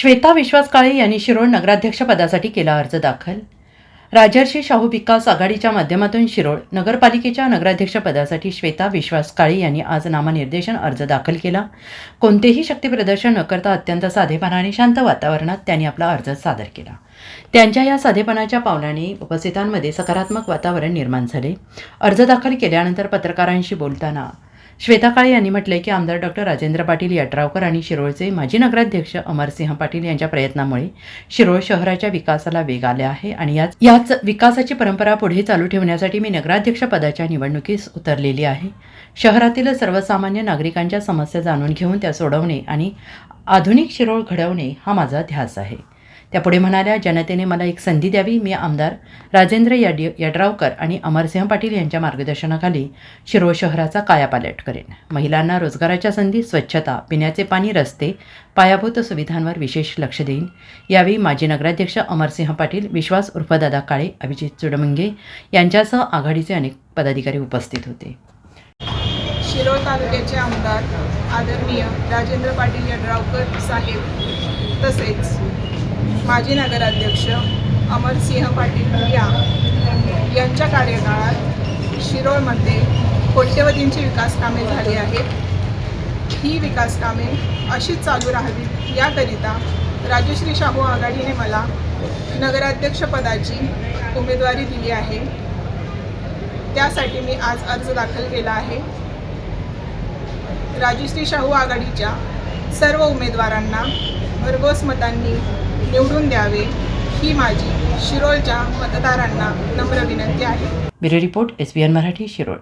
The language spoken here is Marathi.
श्वेता विश्वास काळे यांनी शिरोळ नगराध्यक्षपदासाठी केला अर्ज दाखल. राजर्षी शाहू विकास आघाडीच्या माध्यमातून शिरोळ नगरपालिकेच्या नगराध्यक्षपदासाठी श्वेता विश्वास काळे यांनी आज नामनिर्देशन अर्ज दाखल केला. कोणतेही शक्तीप्रदर्शन न करता अत्यंत साधेपणा आणि शांत वातावरणात त्यांनी आपला अर्ज सादर केला. त्यांच्या या साधेपणाच्या पावलाने उपस्थितांमध्ये सकारात्मक वातावरण निर्माण झाले. अर्ज दाखल केल्यानंतर पत्रकारांशी बोलताना श्वेता काळे यांनी म्हटले की आमदार डॉक्टर राजेंद्र पाटील यड्रावकर आणि शिरोळचे माजी नगराध्यक्ष अमरसिंह पाटील यांच्या प्रयत्नामुळे शिरोळ शहराच्या विकासाला वेग आला आहे आणि याच याच विकासाची परंपरा पुढे चालू ठेवण्यासाठी मी नगराध्यक्ष पदाच्या निवडणुकीस उतरलेली आहे. शहरातील सर्वसामान्य नागरिकांच्या समस्या जाणून घेऊन त्या सोडवणे आणि आधुनिक शिरोळ घडवणे हा माझा ध्यास आहे. त्या पुढे म्हणाल्या जनतेने मला एक संधी द्यावी मी आमदार राजेंद्र यड यड्रावकर आणि अमरसिंह पाटील यांच्या मार्गदर्शनाखाली शिरोळ शहराचा कायापालट करेन. महिलांना रोजगाराच्या संधी स्वच्छता पिण्याचे पाणी रस्ते पायाभूत सुविधांवर विशेष लक्ष देईन. यावेळी माजी नगराध्यक्ष अमरसिंह पाटील विश्वास उर्फदादा काळे अभिजित चुडमंगे यांच्यासह आघाडीचे अनेक पदाधिकारी उपस्थित होते. शिरोळ तालुक्याचे आमदार आदरणीय राजेंद्र पाटील यड्रावकर साहेब तसेच माजी नगराध्यक्ष अमरसिंह पाटील या यांच्या कार्यकाळात शिरोळमध्ये कोट्यवधींची विकास कामे झाली आहेत. ही विकास कामे अशीच चालू राहावीत याकरिता राजश्री शाहू आघाडीने मला नगराध्यक्षपदाची उमेदवारी दिली आहे. त्यासाठी मी आज अर्ज दाखल केला आहे. राजश्री शाहू आघाडीच्या सर्व उमेदवारांना भरघोस मतांनी निवडून द्यावे ही माझी शिरोळच्या मतदारांना नम्र विनंती आहे. Bureau report S B N Marathi Shirol.